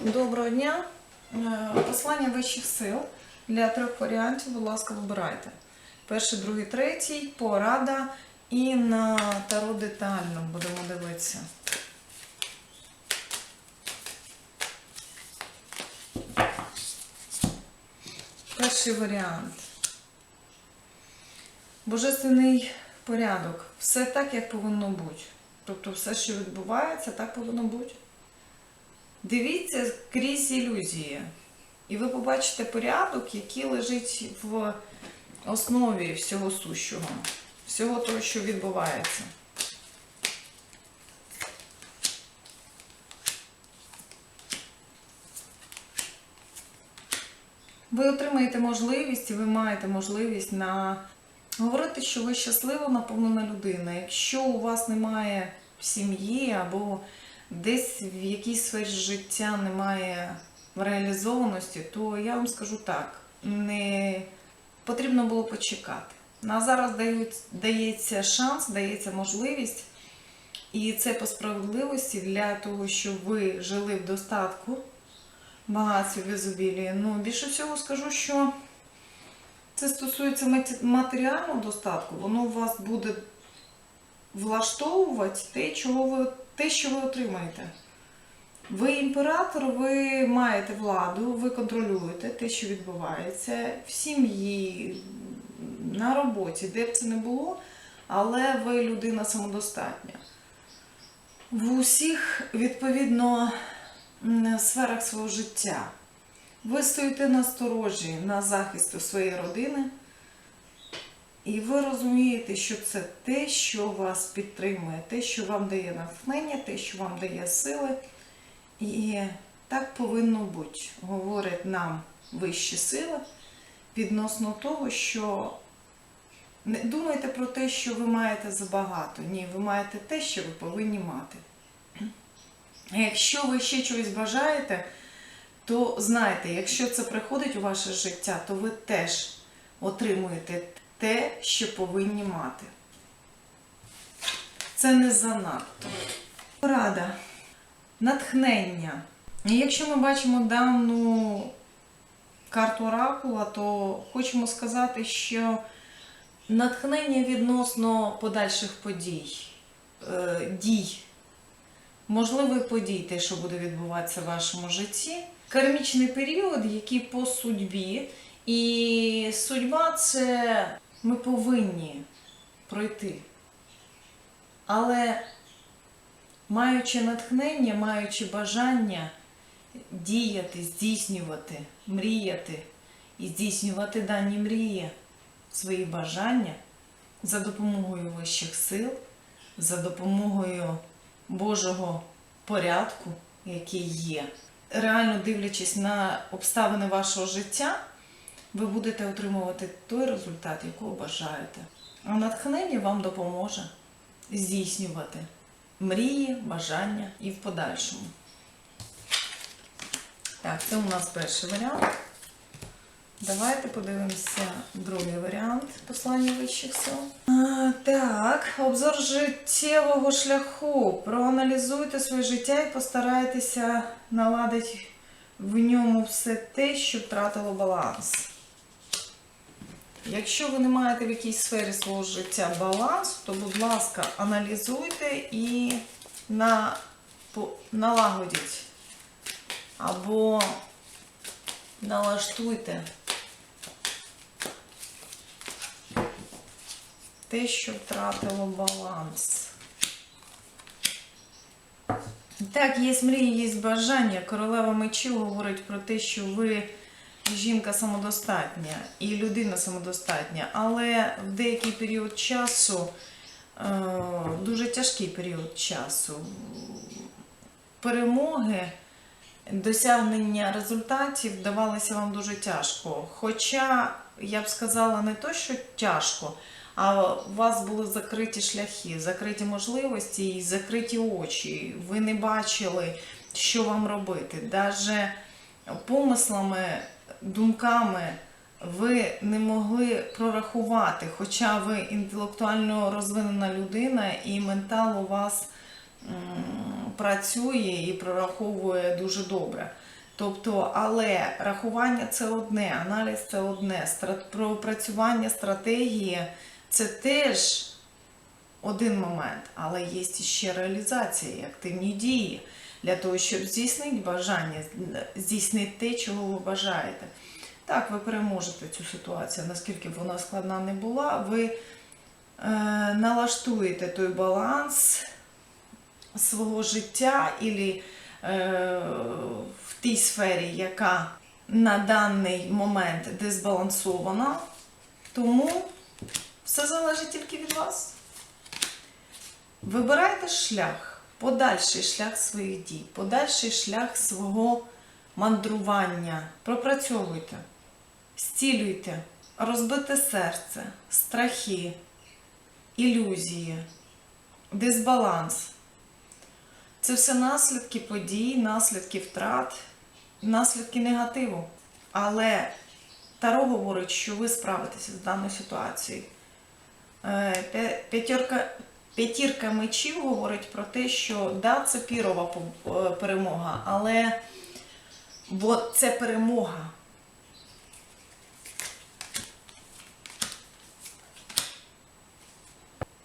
Доброго дня. Е, Послання вищих сил для трьох варіантів, будь ласка, вибирайте. Перший, другий, третій, порада і на таро детально будемо дивитися. Перший варіант. Божественний порядок. Все так, як повинно бути. Тобто все, що відбувається, так повинно бути. Дивіться крізь ілюзії. І ви побачите порядок, який лежить в основі всього сущого, всього того, що відбувається. Ви отримаєте можливість, і ви маєте можливість на говорити, що ви щаслива, наповнена людина. Якщо у вас немає сім'ї або десь в якійсь сфері життя немає реалізованості, то я вам скажу так: не потрібно було почекати. На зараз дають, дається шанс, дається можливість, і це по справедливості для того, щоб ви жили в достатку, багатстві, в ізобілії. Ну, більше всього скажу, що це стосується матеріального достатку, воно у вас буде влаштовувати те, чого ви, те, що ви отримаєте. Ви імператор, ви маєте владу, ви контролюєте те, що відбувається в сім'ї, на роботі, де б це не було, але ви людина самодостатня. В усіх, відповідно, сферах свого життя. Ви стоїте на сторожі, на захисту своєї родини, і ви розумієте, що це те, що вас підтримує, те, що вам дає натхнення, те, що вам дає сили. І так повинно бути, говорять нам вищі сили відносно того, що не думайте про те, що ви маєте забагато. Ні, ви маєте те, що ви повинні мати. Якщо ви ще чогось бажаєте, то знайте, якщо це приходить у ваше життя, то ви теж отримуєте те, що повинні мати. Це не занадто. Порада. Натхнення. І якщо ми бачимо дану карту оракула, то хочемо сказати, що натхнення відносно подальших подій, е, дій, можливих подій, те, що буде відбуватися в вашому житті. Кармічний період, який по судьбі, і судьба це ми повинні пройти. Але маючи натхнення, маючи бажання діяти, здійснювати, мріяти і здійснювати дані мрії, свої бажання за допомогою вищих сил, за допомогою Божого порядку, який є. Реально дивлячись на обставини вашого життя, ви будете отримувати той результат, якого бажаєте. А натхнення вам допоможе здійснювати мрії, бажання і в подальшому. Так, це у нас перший варіант. Давайте подивимося другий варіант послання вищих сил. Так, обзор життєвого шляху. Проаналізуйте своє життя і постарайтеся наладити в ньому все те, що втратило баланс. Якщо ви не маєте в якійсь сфері свого життя балансу, то, будь ласка, аналізуйте і на, налагодіть або налаштуйте те, що втратило баланс. Так, є мрії, є бажання. Королева мечів говорить про те, що ви жінка самодостатня і людина самодостатня, але в деякий період часу, е, дуже тяжкий період часу, перемоги, досягнення результатів давалися вам дуже тяжко. Хоча, я б сказала, не то, що тяжко, а у вас були закриті шляхи, закриті можливості і закриті очі. Ви не бачили, що вам робити. Даже помислами, думками ви не могли прорахувати, хоча ви інтелектуально розвинена людина і ментал у вас працює і прораховує дуже добре. Тобто, але рахування це одне, аналіз це одне, пропрацювання стратегії це теж один момент, але є ще реалізація, і активні дії для того, щоб здійснити бажання, здійснити те, чого ви бажаєте. Так, ви переможете цю ситуацію, наскільки б вона складна не була, ви е, налаштуєте той баланс свого життя і е, в тій сфері, яка на даний момент дезбалансована. Тому все залежить тільки від вас. Вибирайте шлях, подальший шлях своїх дій, подальший шлях свого мандрування. Пропрацьовуйте, зцілюйте, розбите серце, страхи, ілюзії, дисбаланс. Це все наслідки подій, наслідки втрат, наслідки негативу. Але Таро говорить, що ви справитеся з даною ситуацією. Е, п'я- П'ятерка, п'ятірка мечів говорить про те, що да, це пірова е, перемога, але бо це перемога.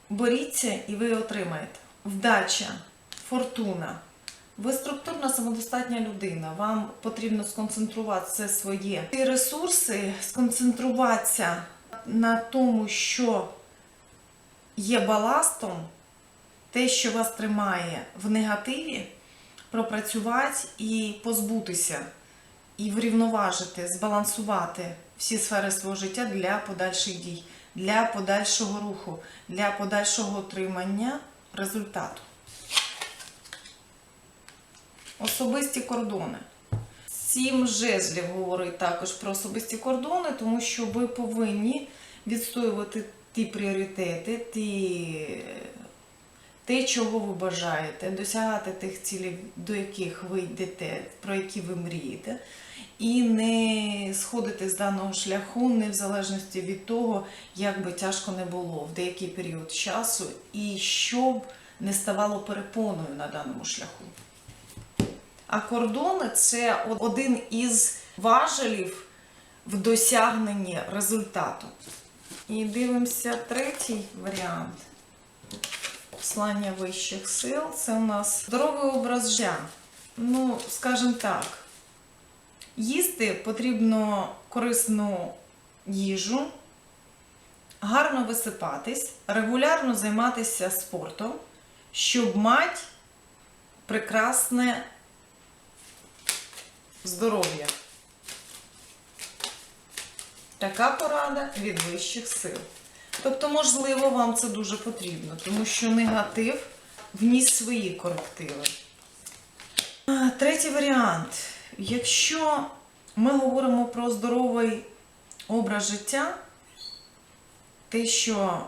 Боріться і ви отримаєте. Вдача, фортуна. Ви структурна самодостатня людина. Вам потрібно сконцентрувати все своє. Ці ресурси сконцентруватися на тому, що є баластом, те, що вас тримає в негативі, пропрацювати і позбутися, і врівноважити, збалансувати всі сфери свого життя для подальших дій, для подальшого руху, для подальшого отримання результату. Особисті кордони. Сім жезлів говорить також про особисті кордони, тому що ви повинні відстоювати ті пріоритети, ті, те, чого ви бажаєте, досягати тих цілей, до яких ви йдете, про які ви мрієте, і не сходити з даного шляху не в залежності від того, як би тяжко не було в деякий період часу, і щоб не ставало перепоною на даному шляху. А кордони це один із важелів в досягненні результату. І дивимося третій варіант. Послання вищих сил. Це у нас здоровий образ життя. Ну, скажімо так, їсти потрібно корисну їжу, гарно висипатись, регулярно займатися спортом, щоб мати прекрасне здоров'я. Така порада від вищих сил. Тобто, можливо, вам це дуже потрібно, тому що негатив вніс свої корективи. Третій варіант. Якщо ми говоримо про здоровий образ життя, те, що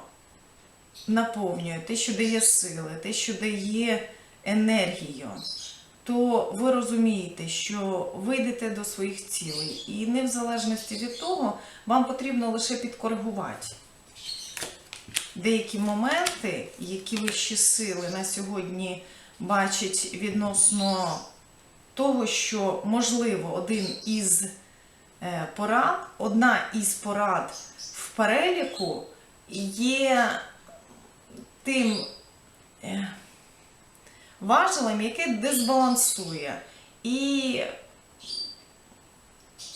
наповнює, те, що дає сили, те, що дає енергію, то ви розумієте, що ви йдете до своїх цілей. І не в залежності від того, вам потрібно лише підкоригувати деякі моменти, які вищі сили на сьогодні бачать відносно того, що можливо один із е, порад, одна із порад в переліку є тим е, важелем, яке дисбалансує і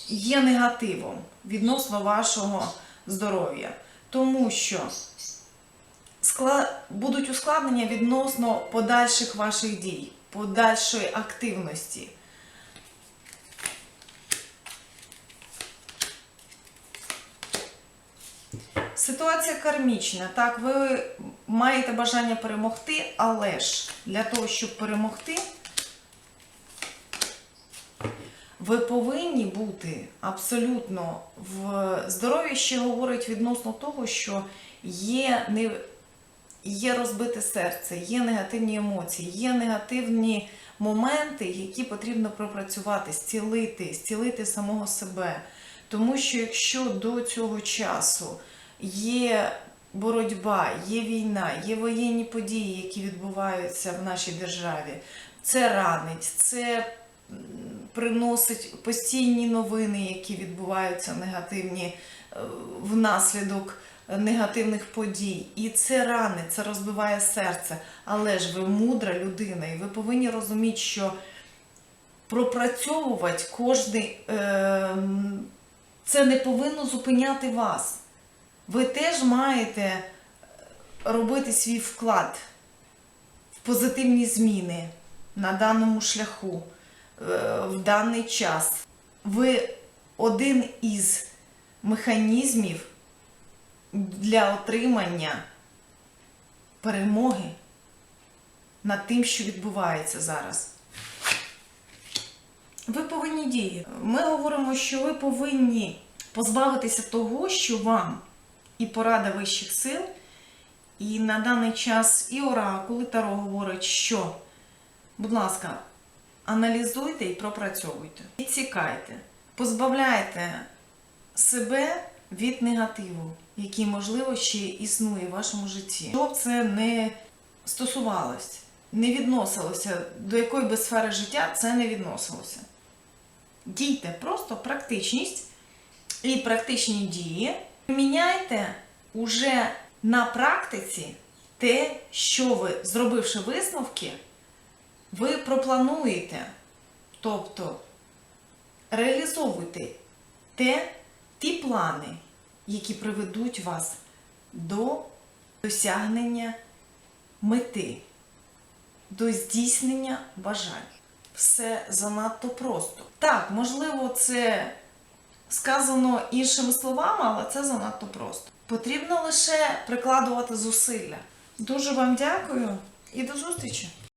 є негативом відносно вашого здоров'я. Тому що будуть ускладнення відносно подальших ваших дій, подальшої активності. Ситуація кармічна. Так, ви маєте бажання перемогти, але ж для того, щоб перемогти, ви повинні бути абсолютно в здоров'ї ще говорить відносно того, що є не є розбите серце, є негативні емоції, є негативні моменти, які потрібно пропрацювати, зцілити, зцілити самого себе. Тому що якщо до цього часу є боротьба, є війна, є воєнні події, які відбуваються в нашій державі, це ранить, це приносить постійні новини, які відбуваються негативні е, внаслідок негативних подій. І це ранить, це розбиває серце. Але ж ви мудра людина, і ви повинні розуміти, що пропрацьовувати кожний. Е, це не повинно зупиняти вас. Ви теж маєте робити свій вклад в позитивні зміни на даному шляху, е, в даний час. Ви один із механізмів для отримання перемоги над тим, що відбувається зараз. Ви повинні діяти. Ми говоримо, що ви повинні позбавитися того, що вам і порада вищих сил, і на даний час і оракули Таро говорить, що, будь ласка, аналізуйте і пропрацьовуйте. Відсікайте, позбавляйте себе від негативу, який, можливо, ще існує в вашому житті. Щоб це не стосувалось, не відносилося, до якої би сфери життя це не відносилося. Дійте просто практичність і практичні дії. Міняйте уже на практиці те, що ви, зробивши висновки, ви проплануєте. Тобто реалізовуйте те, ті плани, які приведуть вас до досягнення мети, до здійснення бажань. Все занадто просто. Так, можливо, це сказано іншими словами, але це занадто просто. Потрібно лише прикладувати зусилля. Дуже вам дякую і до зустрічі!